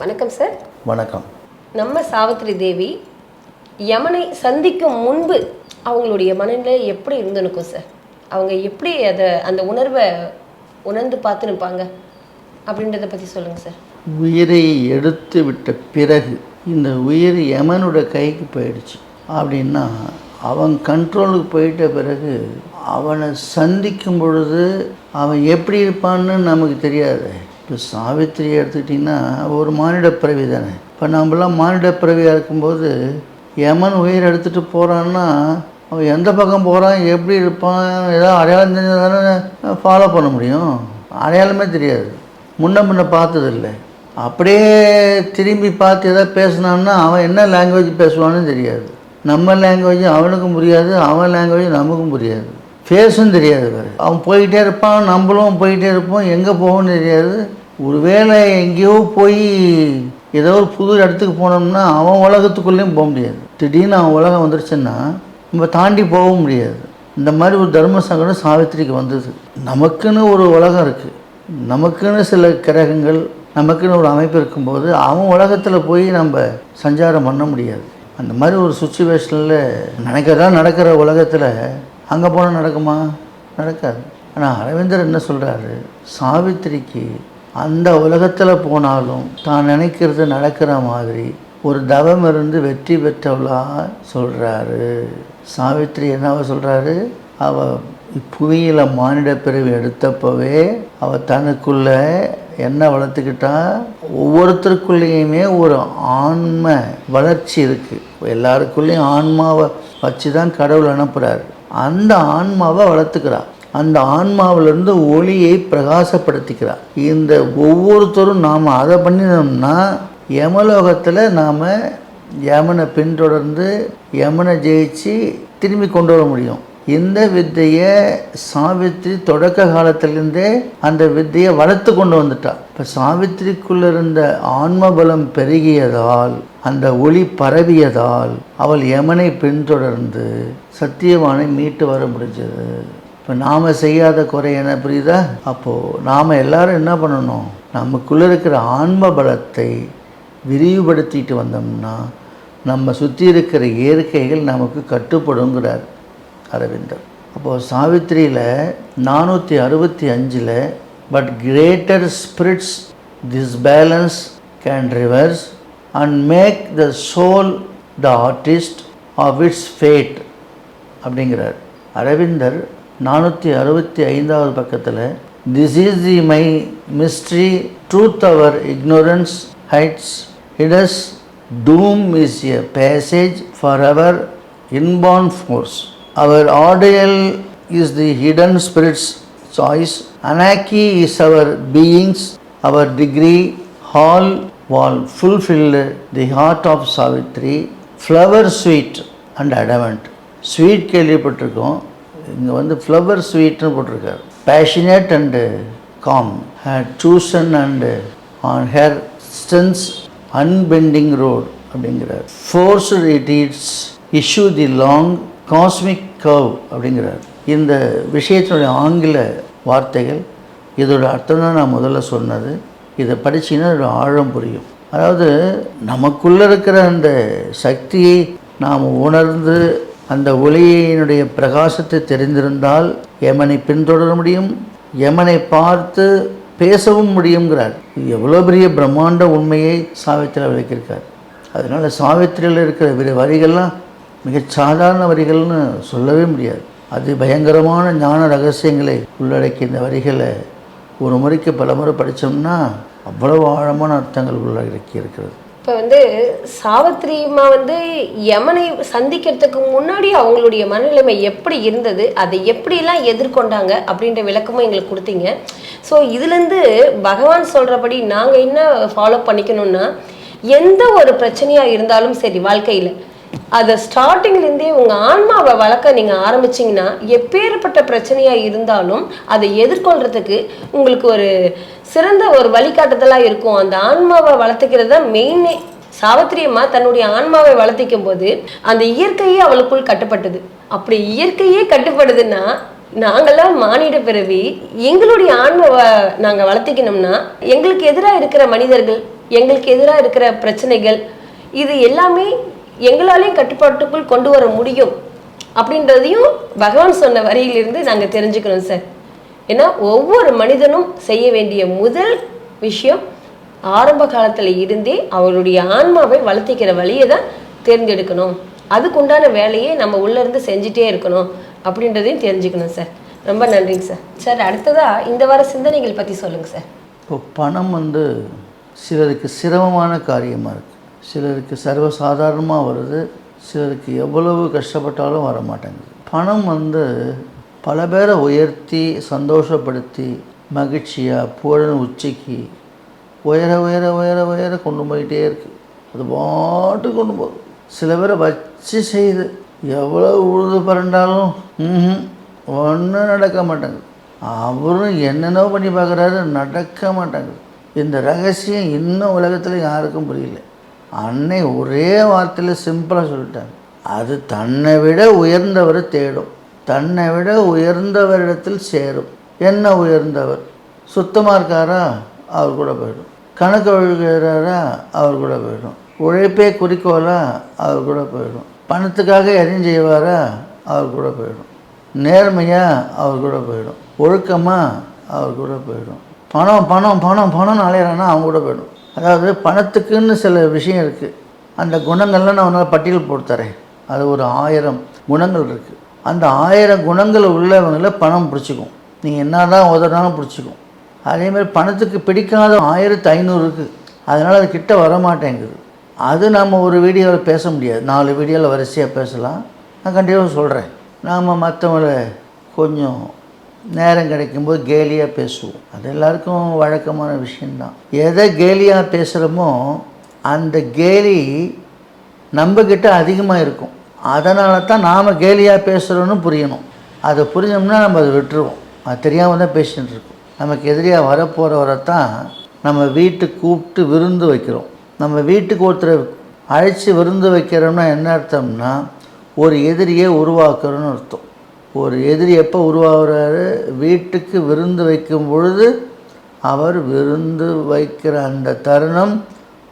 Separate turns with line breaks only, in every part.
வணக்கம் சார் வணக்கம் நம்ம சாவித்ரி தேவி யமனை சந்திக்கும் முன்பு அவங்களுடைய மனநிலை எப்படி இருந்துனுக்கும் சார் அவங்க எப்படி அதை அந்த உணர்வை உணர்ந்து பார்த்து நிற்பாங்க அப்படின்றத பற்றி சொல்லுங்கள் சார்
உயிரை எடுத்து விட்ட பிறகு இந்த உயிர் யமனோட கைக்கு போயிடுச்சு அப்படின்னா அவன் கண்ட்ரோலுக்கு போயிட்ட பிறகு அவனை சந்திக்கும் பொழுது அவன் எப்படி இருப்பான்னு நமக்கு தெரியாது இப்போ சாவித்திரியை எடுத்துக்கிட்டிங்கன்னா ஒரு மானிட பிறவி தானே இப்போ நம்மளாம் மானிட பிறவியாக இருக்கும்போது யமன் உயிர் எடுத்துகிட்டு போகிறான்னா அவன் எந்த பக்கம் போகிறான் எப்படி இருப்பான் ஏதாவது அடையாளம் தெரிஞ்சால் தானே ஃபாலோ பண்ண முடியும் அடையாளமே தெரியாது முன்ன முன்ன பார்த்ததில்லை அப்படியே திரும்பி பார்த்து எதாவது பேசினான்னா அவன் என்ன லாங்குவேஜ் பேசுவான்னு தெரியாது நம்ம லாங்குவேஜும் அவனுக்கும் புரியாது அவன் லாங்குவேஜ் நமக்கும் புரியாது ஃபேஸும் தெரியாது அவன் போயிட்டே இருப்பான் நம்மளும் போயிட்டே இருப்போம் எங்கே போகணும்னு தெரியாது ஒருவேளை எங்கேயோ போய் ஏதோ ஒரு புது இடத்துக்கு போனோம்னா அவன் உலகத்துக்குள்ளேயும் போக முடியாது திடீர்னு அவன் உலகம் வந்துருச்சுன்னா நம்ம தாண்டி போகவும் முடியாது இந்த மாதிரி ஒரு தர்ம சங்கடம் சாவித்திரிக்கு வந்தது நமக்குன்னு ஒரு உலகம் இருக்குது நமக்குன்னு சில கிரகங்கள் நமக்குன்னு ஒரு அமைப்பு இருக்கும்போது அவன் உலகத்தில் போய் நம்ம சஞ்சாரம் பண்ண முடியாது அந்த மாதிரி ஒரு சுச்சுவேஷனில் நினைக்கிறதா நடக்கிற உலகத்தில் அங்கே போனால் நடக்குமா நடக்காது ஆனால் அரவிந்தர் என்ன சொல்கிறாரு சாவித்திரிக்கு அந்த உலகத்தில் போனாலும் தான் நினைக்கிறது நடக்கிற மாதிரி ஒரு தவம் இருந்து வெற்றி பெற்றவளாக சொல்கிறாரு சாவித்ரி என்னவ சொல்கிறாரு அவள் புவியில் மானிட பிறவி எடுத்தப்பவே அவள் தனக்குள்ள என்ன வளர்த்துக்கிட்டா ஒவ்வொருத்தருக்குள்ளேயுமே ஒரு ஆன்ம வளர்ச்சி இருக்குது எல்லாருக்குள்ளேயும் ஆன்மாவை வச்சு தான் கடவுள் அனுப்புகிறாரு அந்த ஆன்மாவை வளர்த்துக்கிறாள் அந்த ஆன்மாவிலிருந்து ஒளியை பிரகாசப்படுத்திக்கிறார் இந்த ஒவ்வொருத்தரும் நாம் அதை பண்ணினோம்னா யமலோகத்தில் நாம் யமனை பின்தொடர்ந்து யமனை ஜெயிச்சு திரும்பி கொண்டு வர முடியும் இந்த வித்தையை சாவித்ரி தொடக்க காலத்திலேருந்தே அந்த வித்தையை வளர்த்து கொண்டு வந்துட்டாள் இப்போ சாவித்திரிக்குள்ளே இருந்த ஆன்மபலம் பெருகியதால் அந்த ஒளி பரவியதால் அவள் யமனை பின்தொடர்ந்து சத்தியவானை மீட்டு வர முடிஞ்சது இப்போ நாம் செய்யாத குறை என்ன புரியுதா அப்போது நாம் எல்லோரும் என்ன பண்ணணும் நமக்குள்ளே இருக்கிற ஆன்ம பலத்தை விரிவுபடுத்திட்டு வந்தோம்னா நம்ம சுற்றி இருக்கிற இயற்கைகள் நமக்கு கட்டுப்படுங்கிறார் அரவிந்தர் அப்போது சாவித்திரியில் நானூற்றி அறுபத்தி அஞ்சில் but greater spirits this balance can reverse and make the soul the artist of its fate அப்படிங்கிறார் அரவிந்தர் நானூற்றி அறுபத்தி ஐந்தாவது பக்கத்தில் this is the my mystery truth our ignorance hides hides doom is a passage for our inborn force our ordeal is the hidden spirit's choice Ananke is our being's our degree all was fulfilled the heart of Savitri flower sweet and adamant sweet கேள்விப்பட்டிருக்கோம் இங்கே வந்து flower ஸ்வீட்னு போட்டிருக்காரு passionate and calm சூசன் and on her stands unbending road அப்படிங்கிறார் force it its issue the long cosmic curve அப்படிங்கிறார் இந்த விஷயத்தினுடைய ஆங்கில வார்த்தைகள் இதோட அர்த்தம் தான் நான் முதல்ல சொன்னது இதை படிச்சிங்கன்னா ஒரு ஆழம் புரியும் அதாவது நமக்குள்ளே இருக்கிற அந்த சக்தியை நாம் உணர்ந்து அந்த ஒளியினுடைய பிரகாசத்தை தெரிந்திருந்தால் யமனை பின்தொடர முடியும் யமனை பார்த்து பேசவும் முடியுங்கிறார் எவ்வளோ பெரிய பிரம்மாண்ட உண்மையை சாவித்திரியில் விளக்கியிருக்கார் அதனால் சாவித்திரியில் இருக்கிற பிற வரிகள்லாம் மிக சாதாரண வரிகள்னு சொல்லவே முடியாது அது பயங்கரமான ஞான ரகசியங்களை உள்ளடக்கிய இந்த வரிகளை ஒரு முறைக்கு பல முறை படித்தோம்னா அவ்வளவு ஆழமான அர்த்தங்கள் உள்ளடக்கி இருக்கிறது
இப்போ வந்து அம்மா வந்து யமனை சந்திக்கிறதுக்கு முன்னாடி அவங்களுடைய மனநிலைமை எப்படி இருந்தது அதை எப்படிலாம் எதிர்கொண்டாங்க அப்படின்ற விளக்கமும் எங்களுக்கு கொடுத்தீங்க ஸோ இதுலேருந்து பகவான் சொல்கிறபடி நாங்கள் என்ன ஃபாலோ பண்ணிக்கணும்னா எந்த ஒரு பிரச்சனையாக இருந்தாலும் சரி வாழ்க்கையில் அதை ஸ்டார்டிங்லேருந்தே உங்கள் ஆன்மாவை வளர்க்க நீங்கள் ஆரம்பிச்சிங்கன்னா எப்பேற்பட்ட பிரச்சனையாக இருந்தாலும் அதை எதிர்கொள்றதுக்கு உங்களுக்கு ஒரு சிறந்த ஒரு வழிகாட்டுதலாக இருக்கும் அந்த ஆன்மாவை வளர்த்துக்கிறது தான் மெயினே சாவத்திரியம்மா தன்னுடைய ஆன்மாவை வளர்த்திக்கும் போது அந்த இயற்கையே அவளுக்குள் கட்டுப்பட்டது அப்படி இயற்கையே கட்டுப்படுதுன்னா நாங்களாம் மானிட பிறவி எங்களுடைய ஆன்மாவை நாங்கள் வளர்த்திக்கணும்னா எங்களுக்கு எதிராக இருக்கிற மனிதர்கள் எங்களுக்கு எதிராக இருக்கிற பிரச்சனைகள் இது எல்லாமே எங்களாலையும் கட்டுப்பாட்டுக்குள் கொண்டு வர முடியும் அப்படின்றதையும் பகவான் சொன்ன வரியிலிருந்து நாங்கள் தெரிஞ்சுக்கணும் சார் ஏன்னா ஒவ்வொரு மனிதனும் செய்ய வேண்டிய முதல் விஷயம் ஆரம்ப காலத்தில் இருந்தே அவருடைய ஆன்மாவை வளர்த்திக்கிற வழியை தான் தேர்ந்தெடுக்கணும் அதுக்குண்டான வேலையை நம்ம உள்ளேருந்து செஞ்சுட்டே இருக்கணும் அப்படின்றதையும் தெரிஞ்சுக்கணும் சார் ரொம்ப நன்றிங்க சார் சார் அடுத்ததாக இந்த வார சிந்தனைகள் பற்றி சொல்லுங்கள் சார்
இப்போ பணம் வந்து சிலருக்கு சிரமமான காரியமாக இருக்குது சிலருக்கு சர்வசாதாரணமாக வருது சிலருக்கு எவ்வளவு கஷ்டப்பட்டாலும் வர மாட்டேங்குது பணம் வந்து பல பேரை உயர்த்தி சந்தோஷப்படுத்தி மகிழ்ச்சியாக புகழ உச்சிக்கு உயர உயர உயர உயர கொண்டு போயிட்டே இருக்குது அது பாட்டு கொண்டு போகுது சில பேரை வச்சு செய்து எவ்வளோ உழுது பரண்டாலும் ஒன்றும் நடக்க மாட்டாங்க அவரும் என்னென்னோ பண்ணி பார்க்குறாரு நடக்க மாட்டாங்க இந்த ரகசியம் இன்னும் உலகத்தில் யாருக்கும் புரியல அன்னை ஒரே வார்த்தையில் சிம்பிளாக சொல்லிட்டாங்க அது தன்னை விட உயர்ந்தவரை தேடும் தன்னை விட உயர்ந்தவரிடத்தில் சேரும் என்ன உயர்ந்தவர் சுத்தமாக இருக்காரா அவர் கூட போயிடும் கணக்கு ஒழுகிறாரா அவர் கூட போயிடும் உழைப்பே குறிக்கோளா அவர் கூட போயிடும் பணத்துக்காக எதையும் செய்வாரா அவர் கூட போயிடும் நேர்மையாக அவர் கூட போயிடும் ஒழுக்கமாக அவர் கூட போயிடும் பணம் பணம் பணம் பணம் அலையிறானா அவங்க கூட போயிடும் அதாவது பணத்துக்குன்னு சில விஷயம் இருக்குது அந்த குணங்கள்லாம் நான் உன்னால் பட்டியல் போட்டு அது ஒரு ஆயிரம் குணங்கள் இருக்குது அந்த ஆயிரம் குணங்கள் உள்ளவங்கள பணம் பிடிச்சிக்கும் நீங்கள் என்ன தான் உதறினாலும் பிடிச்சிக்கும் அதேமாதிரி பணத்துக்கு பிடிக்காத ஆயிரத்து ஐநூறு இருக்குது அதனால் அது கிட்ட வரமாட்டேங்குது அது நம்ம ஒரு வீடியோவில் பேச முடியாது நாலு வீடியோவில் வரிசையாக பேசலாம் நான் கண்டிப்பாக சொல்கிறேன் நாம் மற்றவங்கள கொஞ்சம் நேரம் கிடைக்கும்போது கேலியாக பேசுவோம் அது எல்லாருக்கும் வழக்கமான விஷயந்தான் எதை கேலியாக பேசுகிறோமோ அந்த கேலி நம்மக்கிட்ட அதிகமாக இருக்கும் அதனால தான் நாம் கேலியாக பேசுகிறோன்னு புரியணும் அதை புரிஞ்சோம்னா நம்ம அதை விட்டுருவோம் அது தெரியாமல் தான் பேசிகிட்டு இருக்கோம் நமக்கு எதிரியாக வரப்போகிறவரை தான் நம்ம வீட்டுக்கு கூப்பிட்டு விருந்து வைக்கிறோம் நம்ம வீட்டுக்கு ஒருத்தர் அழைச்சி விருந்து வைக்கிறோம்னா என்ன அர்த்தம்னா ஒரு எதிரியை உருவாக்குறோன்னு அர்த்தம் ஒரு எதிரி எப்போ உருவாகிறாரு வீட்டுக்கு விருந்து வைக்கும் பொழுது அவர் விருந்து வைக்கிற அந்த தருணம்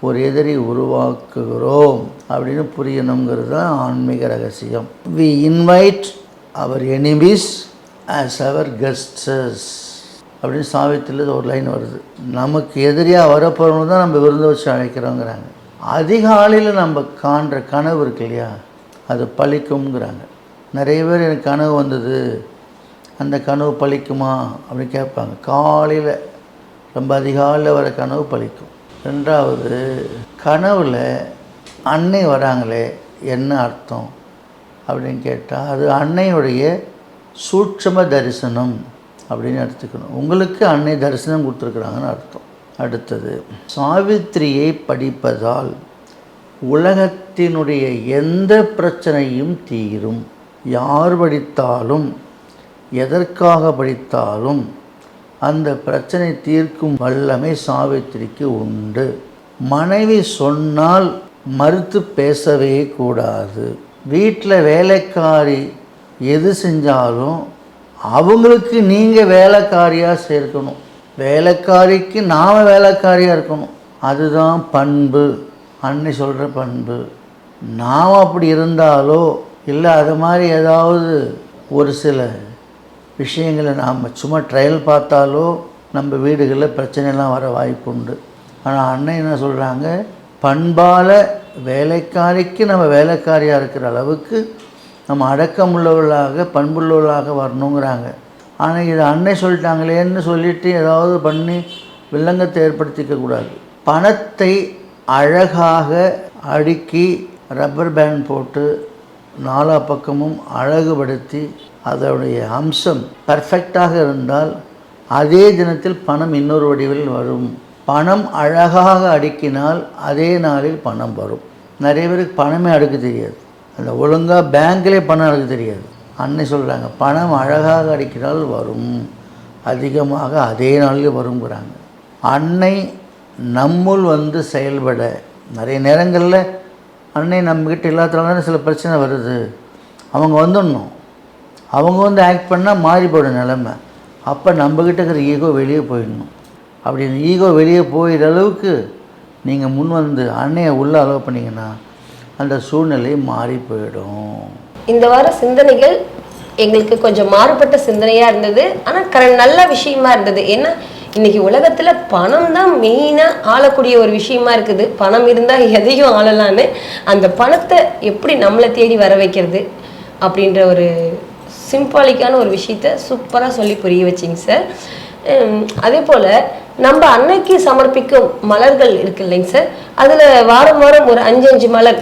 ஒரு எதிரி உருவாக்குகிறோம் அப்படின்னு புரியணுங்கிறது தான் ஆன்மீக ரகசியம் we invite our enemies as our guests அப்படின்னு சாவித்தில் ஒரு லைன் வருது நமக்கு எதிரியாக வரப்போகிறவங்க தான் நம்ம விருந்து வச்சு அழைக்கிறோங்கிறாங்க அதிகாலையில் நம்ம காண்ற கனவு இருக்கு இல்லையா அது பழிக்கும்ங்கிறாங்க நிறைய பேர் எனக்கு கனவு வந்தது அந்த கனவு பழிக்குமா அப்படின்னு கேட்பாங்க காலையில் ரொம்ப அதிகாலையில் வர கனவு பழிக்கும் ரெண்டாவது கனவில் அன்னை வராங்களே என்ன அர்த்தம் அப்படின்னு கேட்டால் அது அன்னையுடைய சூட்சம தரிசனம் அப்படின்னு எடுத்துக்கணும் உங்களுக்கு அன்னை தரிசனம் கொடுத்துருக்குறாங்கன்னு அர்த்தம் அடுத்தது சாவித்திரியை படிப்பதால் உலகத்தினுடைய எந்த பிரச்சனையும் தீரும் யார் படித்தாலும் எதற்காக படித்தாலும் அந்த பிரச்சனை தீர்க்கும் வல்லமை சாவித்திரிக்கு உண்டு மனைவி சொன்னால் மறுத்து பேசவே கூடாது வீட்டில் வேலைக்காரி எது செஞ்சாலும் அவங்களுக்கு நீங்கள் வேலைக்காரியாக சேர்க்கணும் வேலைக்காரிக்கு நாம் வேலைக்காரியாக இருக்கணும் அதுதான் பண்பு அன்னை சொல்கிற பண்பு நாம் அப்படி இருந்தாலோ இல்லை அது மாதிரி ஏதாவது ஒரு சில விஷயங்களை நாம் சும்மா ட்ரையல் பார்த்தாலோ நம்ம வீடுகளில் பிரச்சனைலாம் வர வாய்ப்பு உண்டு ஆனால் அண்ணன் என்ன சொல்கிறாங்க பண்பால் வேலைக்காரிக்கு நம்ம வேலைக்காரியாக இருக்கிற அளவுக்கு நம்ம அடக்கமுள்ளவர்களாக பண்புள்ளவர்களாக வரணுங்கிறாங்க ஆனால் இது அன்னை சொல்லிட்டாங்களேன்னு சொல்லிவிட்டு ஏதாவது பண்ணி வில்லங்கத்தை ஏற்படுத்திக்க கூடாது பணத்தை அழகாக அடுக்கி ரப்பர் பேண்ட் போட்டு நாலா பக்கமும் அழகுபடுத்தி அதனுடைய அம்சம் பர்ஃபெக்டாக இருந்தால் அதே தினத்தில் பணம் இன்னொரு வடிவில் வரும் பணம் அழகாக அடுக்கினால் அதே நாளில் பணம் வரும் நிறைய பேருக்கு பணமே அடுக்க தெரியாது அந்த ஒழுங்காக பேங்க்லேயே பணம் அடுக்க தெரியாது அன்னை சொல்கிறாங்க பணம் அழகாக அடிக்கிறால் வரும் அதிகமாக அதே நாளில் வருங்கிறாங்க அன்னை நம்முள் வந்து செயல்பட நிறைய நேரங்களில் அன்னை நம்மக்கிட்ட இல்லாதனால தானே சில பிரச்சனை வருது அவங்க வந்துடணும் அவங்க வந்து ஆக்ட் பண்ணால் மாறிப்படும் நிலமை அப்போ நம்மக்கிட்ட இருக்கிற ஈகோ வெளியே போயிடணும் அப்படி ஈகோ வெளியே போயிடுற அளவுக்கு நீங்கள் முன் வந்து அன்னையை உள்ளே அலோவ் பண்ணிங்கன்னா அந்த சூழ்நிலை மாறி போயிடும்
இந்த வார சிந்தனைகள் எங்களுக்கு கொஞ்சம் மாறுபட்ட சிந்தனையாக இருந்தது ஆனால் கரெக்ட் நல்ல விஷயமா இருந்தது ஏன்னா இன்னைக்கு உலகத்தில் பணம் தான் மெயினாக ஆளக்கூடிய ஒரு விஷயமா இருக்குது பணம் இருந்தால் எதையும் ஆளலான்னு அந்த பணத்தை எப்படி நம்மளை தேடி வர வைக்கிறது அப்படின்ற ஒரு சிம்பாலிக்கான ஒரு விஷயத்த சூப்பராக சொல்லி புரிய வச்சிங்க சார் அதே போல் நம்ம அன்னைக்கு சமர்ப்பிக்கும் மலர்கள் இருக்கு இல்லைங்க சார் அதில் வாரம் வாரம் ஒரு அஞ்சு அஞ்சு மலர்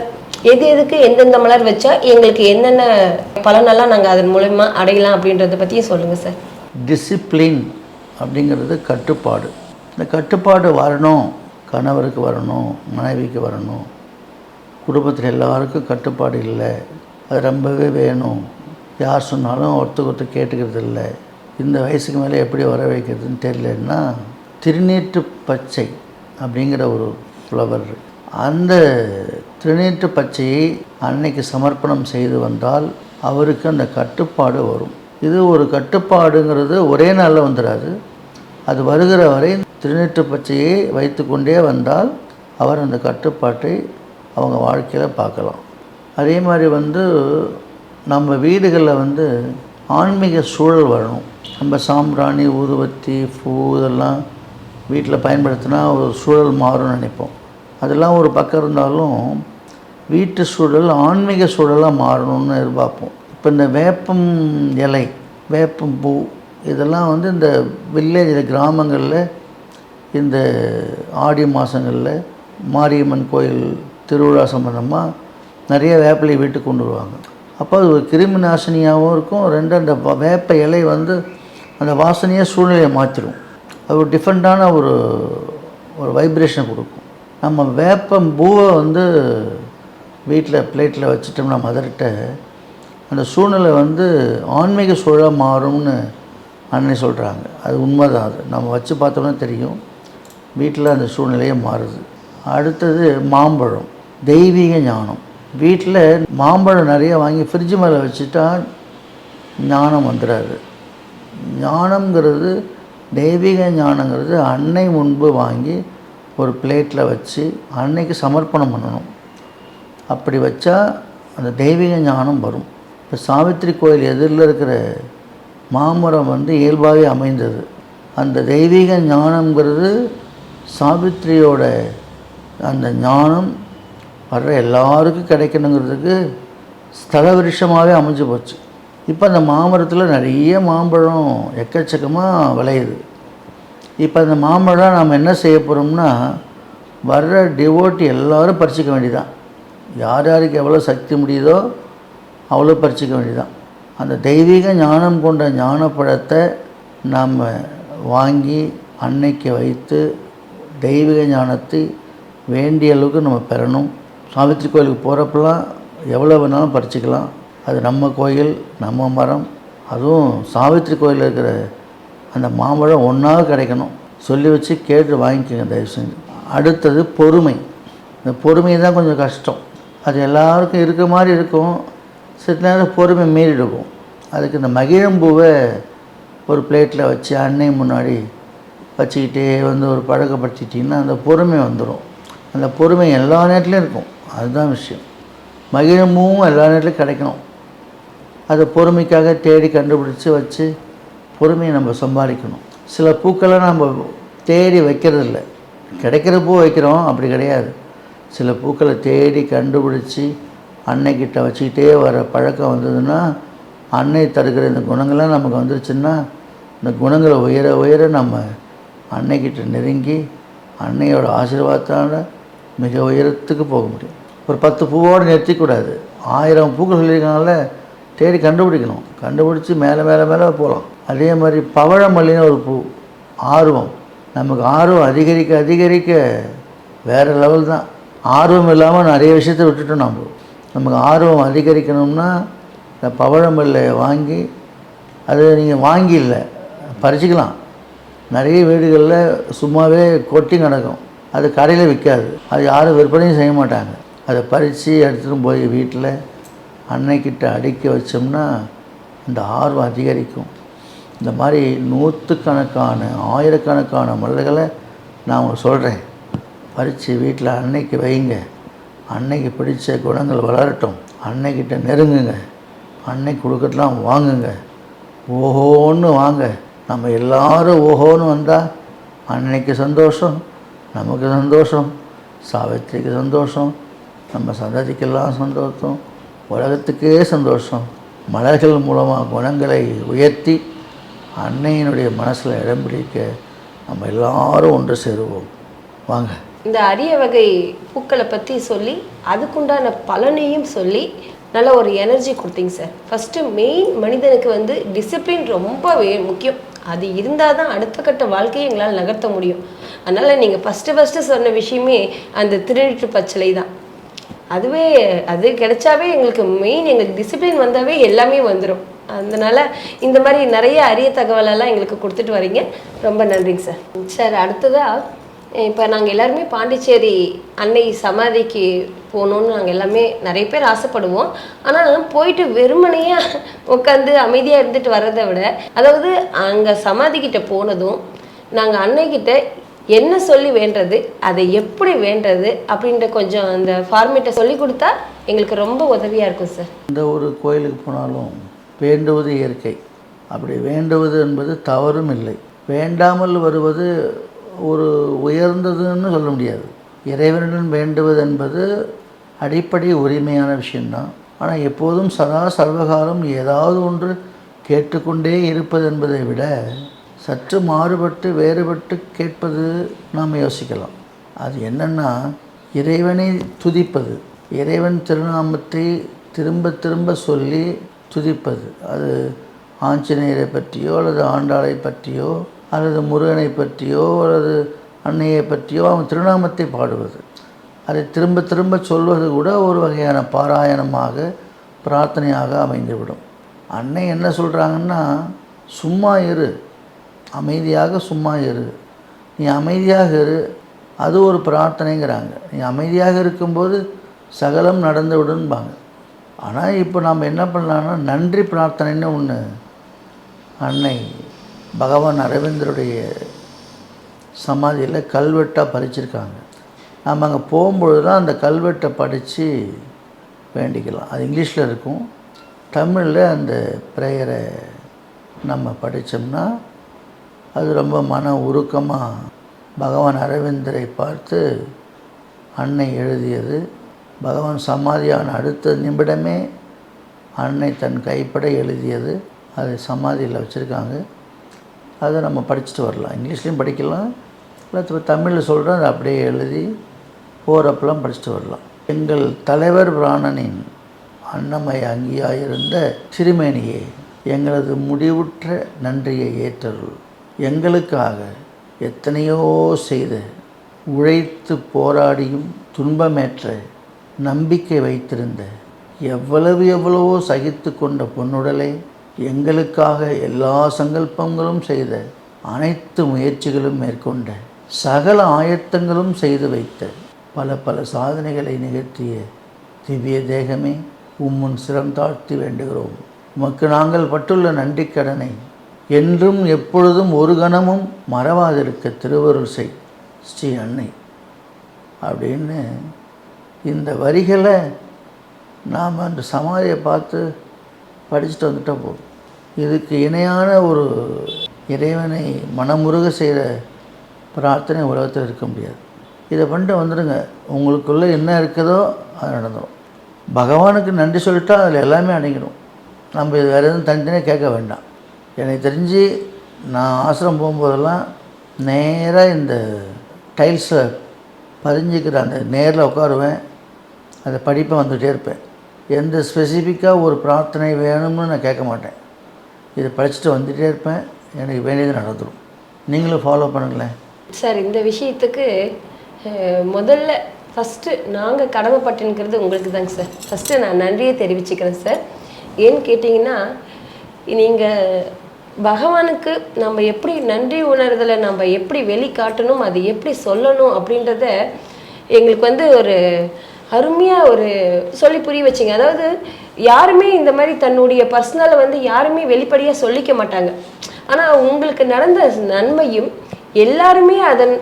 எது எதுக்கு எந்தெந்த மலர் வச்சா எங்களுக்கு என்னென்ன பலனெல்லாம் நாங்கள் அதன் மூலயமா அடையலாம் அப்படின்றத பற்றியும் சொல்லுங்கள் சார்
டிசிப்ளின் அப்படிங்கிறது கட்டுப்பாடு இந்த கட்டுப்பாடு வரணும் கணவருக்கு வரணும் மனைவிக்கு வரணும் குடும்பத்தில் எல்லாருக்கும் கட்டுப்பாடு இல்லை அது ரொம்பவே வேணும் யார் சொன்னாலும் ஒருத்தர் ஒருத்தர் கேட்டுக்கிறது இல்லை இந்த வயசுக்கு மேலே எப்படி வர வைக்கிறதுன்னு தெரியலன்னா திருநீற்று பச்சை அப்படிங்கிற ஒரு ஃப்ளவர் அந்த திருநீற்று பச்சையை அன்னைக்கு சமர்ப்பணம் செய்து வந்தால் அவருக்கு அந்த கட்டுப்பாடு வரும் இது ஒரு கட்டுப்பாடுங்கிறது ஒரே நாளில் வந்துடாது அது வருகிற வரை திருநீற்று பச்சையை வைத்து கொண்டே வந்தால் அவர் அந்த கட்டுப்பாட்டை அவங்க வாழ்க்கையில் பார்க்கலாம் அதே மாதிரி வந்து நம்ம வீடுகளில் வந்து ஆன்மீக சூழல் வரணும் நம்ம சாம்பிராணி ஊதுவத்தி பூ இதெல்லாம் வீட்டில் பயன்படுத்தினா ஒரு சூழல் மாறும்னு நினைப்போம் அதெல்லாம் ஒரு பக்கம் இருந்தாலும் வீட்டு சூழல் ஆன்மீக சூழலாக மாறணும்னு எதிர்பார்ப்போம் இப்போ இந்த வேப்பம் இலை வேப்பம் பூ இதெல்லாம் வந்து இந்த வில்லேஜ் கிராமங்களில் இந்த ஆடி மாதங்களில் மாரியம்மன் கோயில் திருவிழா சம்மந்தமாக நிறைய வேப்பிலையை வீட்டுக்கு கொண்டு வருவாங்க அப்போ அது ஒரு கிருமி நாசினியாகவும் இருக்கும் ரெண்டு அந்த வேப்ப இலை வந்து அந்த வாசனையே சூழ்நிலையை மாற்றிடும் அது ஒரு டிஃப்ரெண்ட்டான ஒரு ஒரு வைப்ரேஷனை கொடுக்கும் நம்ம வேப்பம் பூவை வந்து வீட்டில் பிளேட்டில் வச்சுட்டோம்னா மதர்கிட்ட அந்த சூழ்நிலை வந்து ஆன்மீக சூழலாக மாறும்னு அன்னை சொல்கிறாங்க அது உண்மை தான் அது நம்ம வச்சு பார்த்தோம்னா தெரியும் வீட்டில் அந்த சூழ்நிலையே மாறுது அடுத்தது மாம்பழம் தெய்வீக ஞானம் வீட்டில் மாம்பழம் நிறைய வாங்கி ஃப்ரிட்ஜு மேலே வச்சுட்டா ஞானம் வந்துடாது ஞானங்கிறது தெய்வீக ஞானங்கிறது அன்னை முன்பு வாங்கி ஒரு பிளேட்டில் வச்சு அன்னைக்கு சமர்ப்பணம் பண்ணணும் அப்படி வச்சா அந்த தெய்வீக ஞானம் வரும் இப்போ சாவித்திரி கோயில் எதிரில் இருக்கிற மாமரம் வந்து இயல்பாகவே அமைந்தது அந்த தெய்வீக ஞானம்ங்கிறது சாவித்திரியோட அந்த ஞானம் வர்ற எல்லாருக்கும் கிடைக்கணுங்கிறதுக்கு ஸ்தல விருஷமாகவே அமைஞ்சு போச்சு இப்போ அந்த மாமரத்தில் நிறைய மாம்பழம் எக்கச்சக்கமாக விளையுது இப்போ அந்த மாம்பழம் நாம் என்ன செய்ய போகிறோம்னா வர்ற டிவோட்டி எல்லோரும் பறிச்சிக்க வேண்டியதான் யார் யாருக்கு எவ்வளோ சக்தி முடியுதோ அவ்வளோ பறிச்சிக்க வேண்டியதுதான் அந்த தெய்வீக ஞானம் கொண்ட ஞானப்பழத்தை நாம் வாங்கி அன்னைக்கு வைத்து தெய்வீக ஞானத்தை வேண்டிய அளவுக்கு நம்ம பெறணும் சாவித்திரி கோயிலுக்கு போகிறப்பெல்லாம் எவ்வளோ வேணாலும் பறிச்சிக்கலாம் அது நம்ம கோயில் நம்ம மரம் அதுவும் சாவித்திரி கோயிலில் இருக்கிற அந்த மாம்பழம் ஒன்றாவது கிடைக்கணும் சொல்லி வச்சு கேட்டு வாங்கிக்கோங்க தயவு செஞ்சு அடுத்தது பொறுமை இந்த பொறுமை தான் கொஞ்சம் கஷ்டம் அது எல்லாருக்கும் இருக்க மாதிரி இருக்கும் சில நேரம் பொறுமை மீறிடுவோம் அதுக்கு இந்த மகிழம்பூவை ஒரு பிளேட்டில் வச்சு அன்னை முன்னாடி வச்சுக்கிட்டே வந்து ஒரு பழக்கப்படுத்திட்டிங்கன்னா அந்த பொறுமை வந்துடும் அந்த பொறுமை எல்லா நேரத்துலையும் இருக்கும் அதுதான் விஷயம் மகிழமும் எல்லா நேரத்துலையும் கிடைக்கணும் அதை பொறுமைக்காக தேடி கண்டுபிடிச்சி வச்சு பொறுமையை நம்ம சம்பாதிக்கணும் சில பூக்களை நம்ம தேடி வைக்கிறதில்ல கிடைக்கிற பூ வைக்கிறோம் அப்படி கிடையாது சில பூக்களை தேடி கண்டுபிடிச்சி அன்னைக்கிட்ட வச்சுக்கிட்டே வர பழக்கம் வந்ததுன்னா அன்னை தடுக்கிற இந்த குணங்கள்லாம் நமக்கு வந்துருச்சுன்னா இந்த குணங்களை உயர உயர நம்ம அன்னைக்கிட்ட நெருங்கி அன்னையோட ஆசீர்வாதத்தால் மிக உயரத்துக்கு போக முடியும் ஒரு பத்து பூவோடு நிறுத்திக்கூடாது ஆயிரம் பூக்கள் சொல்லியிருக்கனால தேடி கண்டுபிடிக்கணும் கண்டுபிடிச்சி மேலே மேலே மேலே போகலாம் அதே மாதிரி பவழமல்லின்னு ஒரு பூ ஆர்வம் நமக்கு ஆர்வம் அதிகரிக்க அதிகரிக்க வேறு லெவல் தான் ஆர்வம் இல்லாமல் நிறைய விஷயத்தை விட்டுட்டோம் நம்ம நமக்கு ஆர்வம் அதிகரிக்கணும்னா இந்த பவழமில்லை வாங்கி அது நீங்கள் வாங்கி இல்லை பறிச்சிக்கலாம் நிறைய வீடுகளில் சும்மாவே கொட்டி நடக்கும் அது கடையில் விற்காது அது யாரும் விற்பனையும் செய்ய மாட்டாங்க அதை பறித்து எடுத்துகிட்டு போய் வீட்டில் அன்னைக்கிட்ட அடுக்கி வச்சோம்னா அந்த ஆர்வம் அதிகரிக்கும் இந்த மாதிரி நூற்றுக்கணக்கான ஆயிரக்கணக்கான மல்லிகளை நான் உங்களுக்கு சொல்கிறேன் பறித்து வீட்டில் அன்னைக்கு வைங்க அன்னைக்கு பிடித்த குணங்கள் வளரட்டும் அன்னைக்கிட்ட நெருங்குங்க அன்னை கொடுக்கலாம் வாங்குங்க ஓஹோன்னு வாங்க நம்ம எல்லாரும் ஓஹோன்னு வந்தால் அன்னைக்கு சந்தோஷம் நமக்கு சந்தோஷம் சாவித்திரிக்கு சந்தோஷம் நம்ம சந்ததிக்கெல்லாம் சந்தோஷம் உலகத்துக்கே சந்தோஷம் மலர்கள் மூலமாக குணங்களை உயர்த்தி அன்னையினுடைய மனசில் இடம் பிடிக்க நம்ம எல்லாரும் ஒன்று சேருவோம் வாங்க
இந்த அரிய வகை பூக்களை பற்றி சொல்லி அதுக்குண்டான பலனையும் சொல்லி நல்ல ஒரு எனர்ஜி கொடுத்தீங்க சார் ஃபஸ்ட்டு மெயின் மனிதனுக்கு வந்து டிசிப்ளின் ரொம்ப முக்கியம் அது இருந்தால் தான் அடுத்த கட்ட வாழ்க்கையை எங்களால் நகர்த்த முடியும் அதனால் நீங்கள் ஃபஸ்ட்டு ஃபஸ்ட்டு சொன்ன விஷயமே அந்த திருட்டு பச்சிலை தான் அதுவே அது கிடைச்சாவே எங்களுக்கு மெயின் எங்களுக்கு டிசிப்ளின் வந்தாவே எல்லாமே வந்துடும் அதனால் இந்த மாதிரி நிறைய அரிய தகவலெல்லாம் எங்களுக்கு கொடுத்துட்டு வரீங்க ரொம்ப நன்றிங்க சார் சார் அடுத்ததாக இப்போ நாங்கள் எல்லாருமே பாண்டிச்சேரி அன்னை சமாதிக்கு போகணுன்னு நாங்கள் எல்லாமே நிறைய பேர் ஆசைப்படுவோம் ஆனால் நாங்கள் போயிட்டு வெறுமனையாக உட்காந்து அமைதியாக இருந்துட்டு வர்றதை விட அதாவது அங்கே சமாதிக்கிட்ட போனதும் நாங்கள் அன்னைக்கிட்ட என்ன சொல்லி வேண்டது அதை எப்படி வேண்டுறது அப்படின்ற கொஞ்சம் அந்த ஃபார்மேட்டை சொல்லி கொடுத்தா எங்களுக்கு ரொம்ப உதவியாக இருக்கும் சார்
எந்த ஒரு கோயிலுக்கு போனாலும் வேண்டுவது இயற்கை அப்படி வேண்டுவது என்பது தவறும் இல்லை வேண்டாமல் வருவது ஒரு உயர்ந்ததுன்னு சொல்ல முடியாது இறைவனுடன் வேண்டுவது என்பது அடிப்படை உரிமையான விஷயந்தான் ஆனால் எப்போதும் சதா சர்வகாலம் ஏதாவது ஒன்று கேட்டுக்கொண்டே இருப்பது என்பதை விட சற்று மாறுபட்டு வேறுபட்டு கேட்பது நாம் யோசிக்கலாம் அது என்னென்னா இறைவனை துதிப்பது இறைவன் திருநாமத்தை திரும்ப திரும்ப சொல்லி துதிப்பது அது ஆஞ்சநேயரை பற்றியோ அல்லது ஆண்டாளை பற்றியோ அல்லது முருகனை பற்றியோ அல்லது அன்னையை பற்றியோ அவன் திருநாமத்தை பாடுவது அதை திரும்ப திரும்ப சொல்வது கூட ஒரு வகையான பாராயணமாக பிரார்த்தனையாக அமைந்துவிடும் அன்னை என்ன சொல்கிறாங்கன்னா சும்மா இரு அமைதியாக சும்மா இரு நீ அமைதியாக இரு அது ஒரு பிரார்த்தனைங்கிறாங்க நீ அமைதியாக இருக்கும்போது சகலம் நடந்து விடும்பாங்க ஆனால் இப்போ நாம் என்ன பண்ணலான்னா நன்றி பிரார்த்தனைன்னு ஒன்று அன்னை பகவான் அரவிந்தருடைய சமாதியில் கல்வெட்டாக பறிச்சிருக்காங்க நம்ம அங்கே போகும்பொழுது தான் அந்த கல்வெட்டை படித்து வேண்டிக்கலாம் அது இங்கிலீஷில் இருக்கும் தமிழில் அந்த ப்ரேயரை நம்ம படித்தோம்னா அது ரொம்ப மன உருக்கமாக பகவான் அரவிந்தரை பார்த்து அன்னை எழுதியது பகவான் சமாதியான அடுத்த நிமிடமே அன்னை தன் கைப்பட எழுதியது அதை சமாதியில் வச்சுருக்காங்க அதை நம்ம படிச்சுட்டு வரலாம் இங்கிலீஷ்லேயும் படிக்கலாம் இல்லை இப்போ தமிழில் சொல்கிறோம் அதை அப்படியே எழுதி போகிறப்பெல்லாம் படிச்சுட்டு வரலாம் எங்கள் தலைவர் பிராணனின் அன்னமய அங்கியாயிருந்த சிறுமேனியே எங்களது முடிவுற்ற நன்றியை ஏற்றருள் எங்களுக்காக எத்தனையோ செய்த உழைத்து போராடியும் துன்பமேற்ற நம்பிக்கை வைத்திருந்த எவ்வளவு எவ்வளவோ சகித்து கொண்ட பொன்னுடலை எங்களுக்காக எல்லா சங்கல்பங்களும் செய்த அனைத்து முயற்சிகளும் மேற்கொண்ட சகல ஆயத்தங்களும் செய்து வைத்த பல பல சாதனைகளை நிகழ்த்திய திவ்ய தேகமே உம்முன் சிரம் தாழ்த்தி வேண்டுகிறோம் உமக்கு நாங்கள் பட்டுள்ள நன்றி கடனை என்றும் எப்பொழுதும் ஒரு கணமும் மறவாதிருக்க திருவருள் செய் ஸ்ரீ அன்னை அப்படின்னு இந்த வரிகளை நாம் அந்த சமாதியை பார்த்து படிச்சுட்டு வந்துட்டால் போதும் இதுக்கு இணையான ஒரு இறைவனை மனமுருக செய்கிற பிரார்த்தனை உலகத்தில் இருக்க முடியாது இதை பண்ணிட்டு வந்துடுங்க உங்களுக்குள்ளே என்ன இருக்குதோ அது நடந்துடும் பகவானுக்கு நன்றி சொல்லிட்டா அதில் எல்லாமே அடங்கிடும் நம்ம இது வேறு எதுவும் தனித்தனியாக கேட்க வேண்டாம் எனக்கு தெரிஞ்சு நான் ஆசிரம் போகும்போதெல்லாம் நேராக இந்த டைல்ஸை பதிஞ்சுக்கிற அந்த நேரில் உட்காருவேன் அதை படிப்பை வந்துகிட்டே இருப்பேன் எந்த ஸ்பெசிஃபிக்காக ஒரு பிரார்த்தனை வேணும்னு நான் கேட்க மாட்டேன் இதை படிச்சுட்டு வந்துகிட்டே இருப்பேன் எனக்கு வேண்டியது நடந்துடும் நீங்களும் ஃபாலோ பண்ணுங்களேன்
சார் இந்த விஷயத்துக்கு முதல்ல ஃபஸ்ட்டு நாங்கள் கடமைப்பட்டுங்கிறது உங்களுக்கு தாங்க சார் ஃபஸ்ட்டு நான் நன்றியை தெரிவிச்சுக்கிறேன் சார் ஏன்னு கேட்டிங்கன்னா நீங்கள் பகவானுக்கு நம்ம எப்படி நன்றி உணர்தல நம்ம எப்படி வெளிக்காட்டணும் அது எப்படி சொல்லணும் அப்படின்றத எங்களுக்கு வந்து ஒரு அருமையாக ஒரு சொல்லி புரிய வச்சிங்க அதாவது யாருமே இந்த மாதிரி தன்னுடைய பர்சனலை வந்து யாருமே வெளிப்படையாக சொல்லிக்க மாட்டாங்க ஆனால் உங்களுக்கு நடந்த நன்மையும் எல்லாருமே அதன்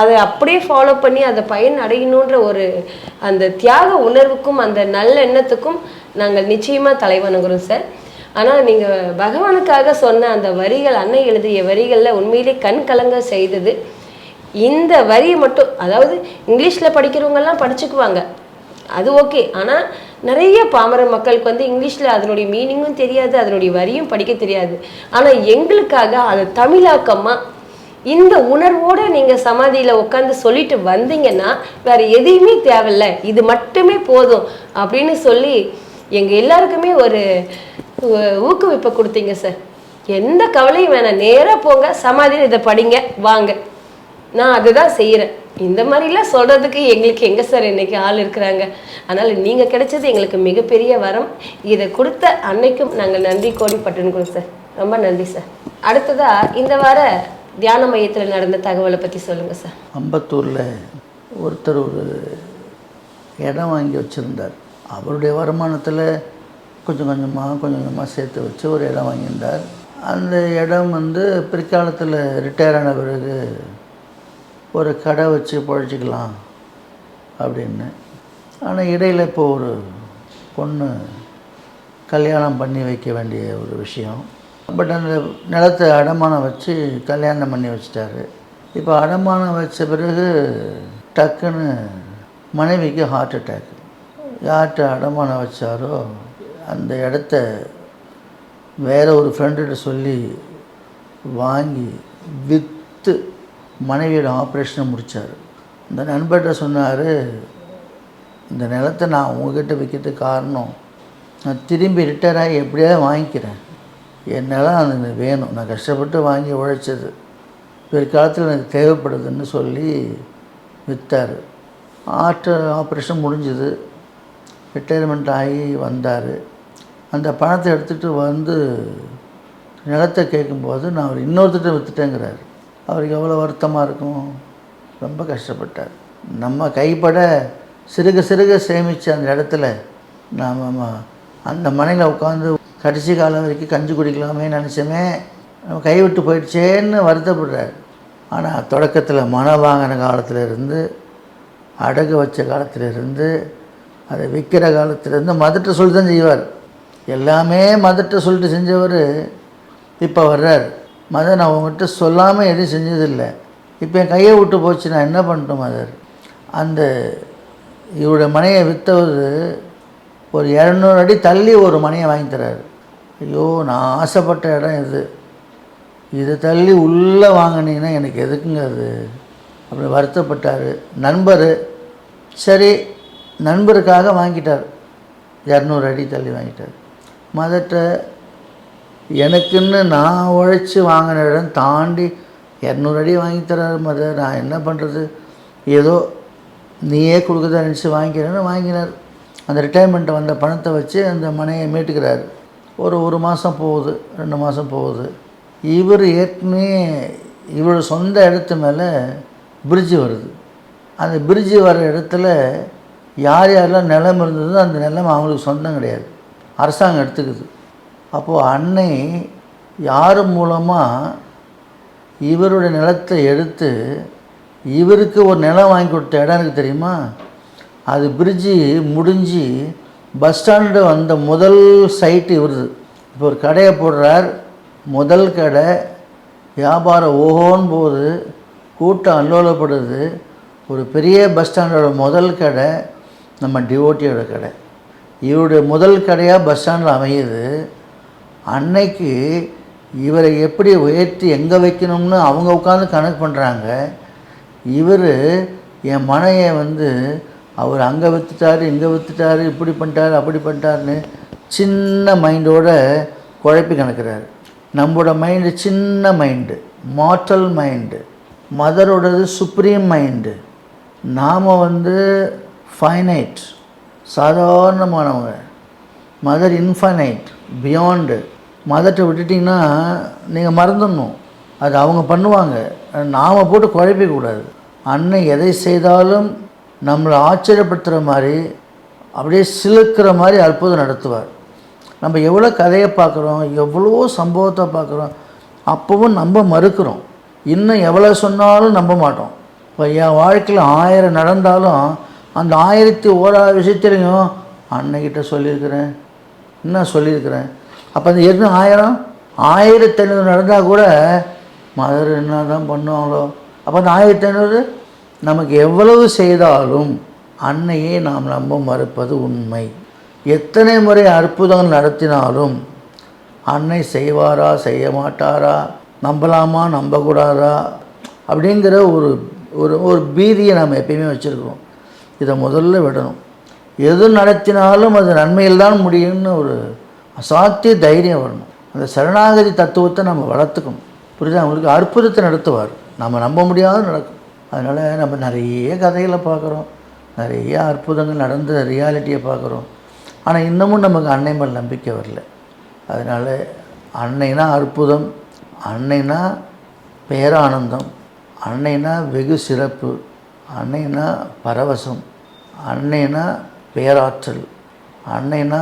அதை அப்படியே ஃபாலோ பண்ணி அதை பயன் அடையணுன்ற ஒரு அந்த தியாக உணர்வுக்கும் அந்த நல்ல எண்ணத்துக்கும் நாங்கள் நிச்சயமாக தலைவனுகிறோம் சார் ஆனால் நீங்கள் பகவானுக்காக சொன்ன அந்த வரிகள் அன்னை எழுதிய வரிகளில் உண்மையிலே கண் கலங்க செய்தது இந்த வரியை மட்டும் அதாவது இங்கிலீஷில் படிக்கிறவங்கெல்லாம் படிச்சுக்குவாங்க அது ஓகே ஆனால் நிறைய பாமர மக்களுக்கு வந்து இங்கிலீஷில் அதனுடைய மீனிங்கும் தெரியாது அதனுடைய வரியும் படிக்க தெரியாது ஆனால் எங்களுக்காக அதை தமிழாக்கமாக இந்த உணர்வோடு நீங்கள் சமாதியில் உட்காந்து சொல்லிட்டு வந்தீங்கன்னா வேறு எதையுமே தேவையில்லை இது மட்டுமே போதும் அப்படின்னு சொல்லி எங்கள் எல்லாருக்குமே ஒரு ஊக்குவிப்பை கொடுத்தீங்க சார் எந்த கவலையும் வேணாம் நேராக போங்க சமாதியில் இதை படிங்க வாங்க நான் அதுதான் செய்கிறேன் இந்த மாதிரிலாம் சொல்கிறதுக்கு எங்களுக்கு எங்கே சார் இன்றைக்கி ஆள் இருக்கிறாங்க அதனால் நீங்கள் கிடைச்சது எங்களுக்கு மிகப்பெரிய வரம் இதை கொடுத்த அன்னைக்கும் நாங்கள் நன்றி கோடி பட்டுனுக்குறோம் சார் ரொம்ப நன்றி சார் அடுத்ததாக இந்த வார தியான மையத்தில் நடந்த தகவலை பற்றி சொல்லுங்கள் சார்
அம்பத்தூரில் ஒருத்தர் ஒரு இடம் வாங்கி வச்சுருந்தார் அவருடைய வருமானத்தில் கொஞ்சம் கொஞ்சமாக கொஞ்சம் கொஞ்சமாக சேர்த்து வச்சு ஒரு இடம் வாங்கியிருந்தார் அந்த இடம் வந்து பிற்காலத்தில் ரிட்டையர் ஆன பிறகு ஒரு கடை வச்சு பழச்சிக்கலாம் அப்படின்னு ஆனால் இடையில் இப்போ ஒரு பொண்ணு கல்யாணம் பண்ணி வைக்க வேண்டிய ஒரு விஷயம் பட் அந்த நிலத்தை அடமானம் வச்சு கல்யாணம் பண்ணி வச்சிட்டாரு இப்போ அடமானம் வச்ச பிறகு டக்குன்னு மனைவிக்கு ஹார்ட் அட்டாக் யார்கிட்ட அடமானம் வச்சாரோ அந்த இடத்த வேறு ஒரு ஃப்ரெண்டுகிட்ட சொல்லி வாங்கி விற்று மனைவியோட ஆப்ரேஷனை முடித்தார் இந்த நண்பர்கிட்ட சொன்னார் இந்த நிலத்தை நான் உங்ககிட்ட வைக்கிறதுக்கு காரணம் நான் திரும்பி ரிட்டையர் ஆகி எப்படியாவது வாங்கிக்கிறேன் என் நிலம் எனக்கு வேணும் நான் கஷ்டப்பட்டு வாங்கி உழைச்சது பிற்காலத்தில் எனக்கு தேவைப்படுதுன்னு சொல்லி விற்றார் ஆர்ட் ஆப்ரேஷன் முடிஞ்சுது ரிட்டையர்மெண்ட் ஆகி வந்தார் அந்த பணத்தை எடுத்துகிட்டு வந்து நிலத்தை கேட்கும்போது நான் அவர் இன்னொருத்திட்ட விற்றுட்டேங்கிறார் அவருக்கு எவ்வளோ வருத்தமாக இருக்கும் ரொம்ப கஷ்டப்பட்டார் நம்ம கைப்பட சிறுக சிறுக சேமித்த அந்த இடத்துல நாம் அந்த மனையில் உட்காந்து கடைசி காலம் வரைக்கும் கஞ்சி குடிக்கலாமே நினச்சோமே நம்ம கைவிட்டு போயிடுச்சேன்னு வருத்தப்படுறார் ஆனால் தொடக்கத்தில் மனம் வாங்கின இருந்து அடகு வச்ச காலத்திலேருந்து அதை விற்கிற காலத்திலேருந்து மதட்ட சொல்லி தான் செய்வார் எல்லாமே மதட்ட சொல்லிட்டு செஞ்சவர் இப்போ வர்றார் மதர் நான் உங்கள்கிட்ட சொல்லாமல் எதுவும் செஞ்சதில்லை இப்போ என் கையை விட்டு போச்சு நான் என்ன பண்ணிட்டோம் மதர் அந்த இவருடைய மனையை விற்றவர் ஒரு இரநூறு அடி தள்ளி ஒரு மனையை வாங்கி தர்றார் ஐயோ நான் ஆசைப்பட்ட இடம் இது இதை தள்ளி உள்ளே வாங்கினீங்கன்னா எனக்கு எதுக்குங்க அது அப்படி வருத்தப்பட்டார் நண்பர் சரி நண்பருக்காக வாங்கிட்டார் இரநூறு அடி தள்ளி வாங்கிட்டார் மதட்ட எனக்குன்னு நான் உழைச்சி வாங்கின இடம் தாண்டி இரநூறு அடி வாங்கி தர்றாரு மாதிரி நான் என்ன பண்ணுறது ஏதோ நீயே கொடுக்குறத நினச்சி வாங்கிக்கிறேன்னு வாங்கினார் அந்த ரிட்டைர்மெண்ட்டை வந்த பணத்தை வச்சு அந்த மனையை மீட்டுக்கிறார் ஒரு ஒரு மாதம் போகுது ரெண்டு மாதம் போகுது இவர் ஏற்கனவே இவரோட சொந்த இடத்து மேலே பிரிட்ஜு வருது அந்த பிரிட்ஜு வர இடத்துல யார் யாரெல்லாம் நிலம் இருந்ததோ அந்த நிலம் அவங்களுக்கு சொந்தம் கிடையாது அரசாங்கம் எடுத்துக்குது அப்போது அன்னை யார் மூலமாக இவருடைய நிலத்தை எடுத்து இவருக்கு ஒரு நிலம் வாங்கி கொடுத்த இடம் எனக்கு தெரியுமா அது பிரிட்ஜி முடிஞ்சு பஸ் ஸ்டாண்டு வந்த முதல் சைட்டு இவருது இப்போ ஒரு கடையை போடுறார் முதல் கடை வியாபாரம் ஓஹோன்னு போகுது கூட்டம் அல்லோலப்படுது ஒரு பெரிய பஸ் ஸ்டாண்டோட முதல் கடை நம்ம டிவோட்டியோட கடை இவருடைய முதல் கடையாக பஸ் ஸ்டாண்டில் அமையுது அன்னைக்கு இவரை எப்படி உயர்த்தி எங்கே வைக்கணும்னு அவங்க உட்காந்து கணக்கு பண்ணுறாங்க இவர் என் மனையை வந்து அவர் அங்கே விற்றுட்டார் இங்கே விற்றுட்டார் இப்படி பண்ணிட்டார் அப்படி பண்ணிட்டாருன்னு சின்ன மைண்டோட குழப்பி கணக்குறாரு நம்மளோட மைண்டு சின்ன மைண்டு மார்டல் மைண்டு மதரோடது சுப்ரீம் மைண்டு நாம் வந்து ஃபைனைட் சாதாரணமானவங்க மதர் இன்ஃபைனைட் பியாண்டு மதத்தை விட்டுட்டிங்கன்னா நீங்கள் மறந்துடணும் அது அவங்க பண்ணுவாங்க நாம் போட்டு குழப்பிக்கூடாது அன்னை எதை செய்தாலும் நம்மளை ஆச்சரியப்படுத்துகிற மாதிரி அப்படியே சிலுக்கிற மாதிரி அற்புதம் நடத்துவார் நம்ம எவ்வளோ கதையை பார்க்குறோம் எவ்வளோ சம்பவத்தை பார்க்குறோம் அப்போவும் நம்ம மறுக்கிறோம் இன்னும் எவ்வளோ சொன்னாலும் நம்ப மாட்டோம் இப்போ என் வாழ்க்கையில் ஆயிரம் நடந்தாலும் அந்த ஆயிரத்தி ஓரா விஷயத்திலையும் அன்னைக்கிட்ட சொல்லியிருக்கிறேன் என்ன சொல்லியிருக்கிறேன் அப்போ அந்த எது ஆயிரம் ஆயிரத்தி ஐநூறு நடந்தால் கூட மதர் என்ன தான் பண்ணுவாங்களோ அப்போ அந்த ஆயிரத்தி ஐநூறு நமக்கு எவ்வளவு செய்தாலும் அன்னையே நாம் நம்ப மறுப்பது உண்மை எத்தனை முறை அற்புதங்கள் நடத்தினாலும் அன்னை செய்வாரா செய்ய மாட்டாரா நம்பலாமா நம்பக்கூடாதா அப்படிங்கிற ஒரு ஒரு ஒரு பீதியை நாம் எப்பயுமே வச்சுருக்கிறோம் இதை முதல்ல விடணும் எது நடத்தினாலும் அது நன்மையில் தான் முடியும்னு ஒரு அசாத்திய தைரியம் வரணும் அந்த சரணாகதி தத்துவத்தை நம்ம வளர்த்துக்கணும் புரியுதா அவங்களுக்கு அற்புதத்தை நடத்துவார் நம்ம நம்ப முடியாத நடக்கும் அதனால் நம்ம நிறைய கதைகளை பார்க்குறோம் நிறைய அற்புதங்கள் நடந்த ரியாலிட்டியை பார்க்குறோம் ஆனால் இன்னமும் நமக்கு அன்னை மேல் நம்பிக்கை வரல அதனால் அன்னைனா அற்புதம் அன்னைனா பேரானந்தம் அன்னைனா வெகு சிறப்பு அன்னைனா பரவசம் அன்னைனா பேராற்றல் அன்னைனா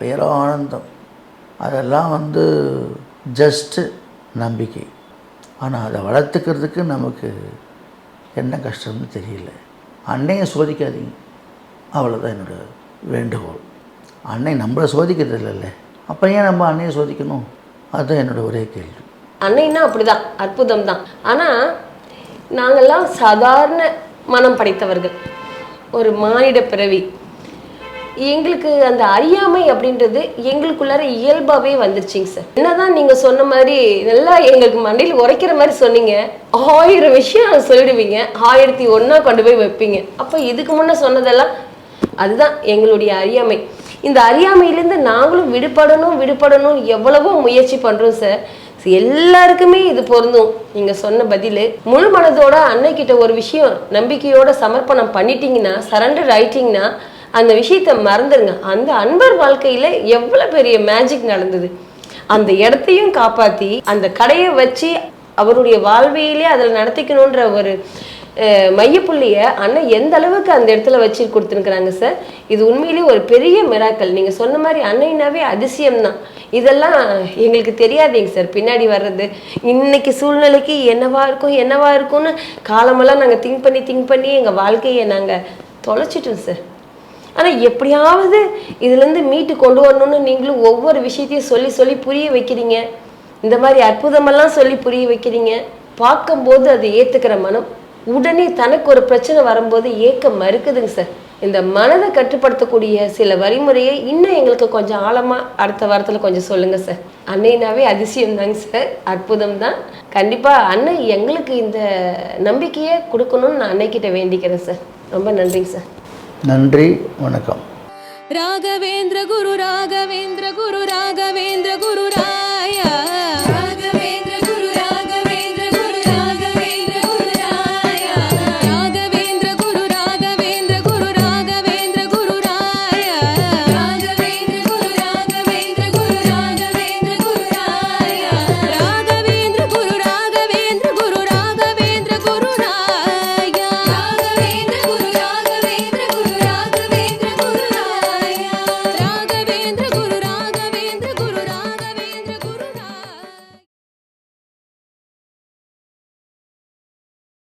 பேரோ ஆனந்தம் அதெல்லாம் வந்து ஜஸ்ட்டு நம்பிக்கை ஆனால் அதை வளர்த்துக்கிறதுக்கு நமக்கு என்ன கஷ்டம்னு தெரியல அன்னையை சோதிக்காதீங்க அவ்வளோதான் என்னோடய வேண்டுகோள் அன்னை நம்மளை சோதிக்கிறது இல்லைல்ல அப்போ ஏன் நம்ம அன்னையை சோதிக்கணும் அதுதான் என்னோடய ஒரே கேள்வி
அன்னைன்னா அப்படி தான் அற்புதம் தான் ஆனால் நாங்கள்லாம் சாதாரண மனம் படைத்தவர்கள் ஒரு மானிட பிறவி எங்களுக்கு அந்த அறியாமை அப்படின்றது எங்களுக்குள்ளார இயல்பாகவே வந்துருச்சுங்க சார் என்னதான் நீங்கள் சொன்ன மாதிரி நல்லா எங்களுக்கு மண்டையில் உரைக்கிற மாதிரி சொன்னீங்க ஆயிரம் விஷயம் சொல்லிடுவீங்க ஆயிரத்தி ஒன்றா கொண்டு போய் வைப்பீங்க அப்போ இதுக்கு முன்னே சொன்னதெல்லாம் அதுதான் எங்களுடைய அறியாமை இந்த அறியாமையிலேருந்து நாங்களும் விடுபடணும் விடுபடணும் எவ்வளவோ முயற்சி பண்ணுறோம் சார் எல்லாருக்குமே இது பொருந்தும் நீங்கள் சொன்ன பதில் முழு மனதோட அன்னைக்கிட்ட ஒரு விஷயம் நம்பிக்கையோட சமர்ப்பணம் பண்ணிட்டீங்கன்னா சரண்டர் ஆயிட்டீங்கன்னா அந்த விஷயத்தை மறந்துடுங்க அந்த அன்பர் வாழ்க்கையில எவ்வளோ பெரிய மேஜிக் நடந்தது அந்த இடத்தையும் காப்பாற்றி அந்த கடையை வச்சு அவருடைய வாழ்வையிலே அதில் நடத்திக்கணுன்ற ஒரு மையப்புள்ளிய அண்ணன் எந்த அளவுக்கு அந்த இடத்துல வச்சு கொடுத்துருக்குறாங்க சார் இது உண்மையிலேயே ஒரு பெரிய மிராக்கல் நீங்கள் சொன்ன மாதிரி அன்னைனாவே அதிசயம்தான் இதெல்லாம் எங்களுக்கு தெரியாதீங்க சார் பின்னாடி வர்றது இன்னைக்கு சூழ்நிலைக்கு என்னவா இருக்கும் என்னவா இருக்கும்னு காலமெல்லாம் நாங்கள் திங்க் பண்ணி திங்க் பண்ணி எங்கள் வாழ்க்கையை நாங்கள் தொலைச்சிட்டோம் சார் ஆனால் எப்படியாவது இதுலேருந்து மீட்டு கொண்டு வரணும்னு நீங்களும் ஒவ்வொரு விஷயத்தையும் சொல்லி சொல்லி புரிய வைக்கிறீங்க இந்த மாதிரி அற்புதமெல்லாம் சொல்லி புரிய வைக்கிறீங்க பார்க்கும்போது அது ஏற்றுக்கிற மனம் உடனே தனக்கு ஒரு பிரச்சனை வரும்போது ஏக்கம் மறுக்குதுங்க சார் இந்த மனதை கட்டுப்படுத்தக்கூடிய சில வழிமுறையை இன்னும் எங்களுக்கு கொஞ்சம் ஆழமாக அடுத்த வாரத்தில் கொஞ்சம் சொல்லுங்கள் சார் அன்னைனாவே அதிசயம் தாங்க சார் அற்புதம் தான் கண்டிப்பாக அன்னை எங்களுக்கு இந்த நம்பிக்கையை கொடுக்கணும்னு நான் அன்னைக்கிட்ட வேண்டிக்கிறேன் சார் ரொம்ப நன்றிங்க சார்
நன்றி வணக்கம் ராகவேந்திர குரு ராகவேந்திர குரு ராகவேந்திர குரு ராயா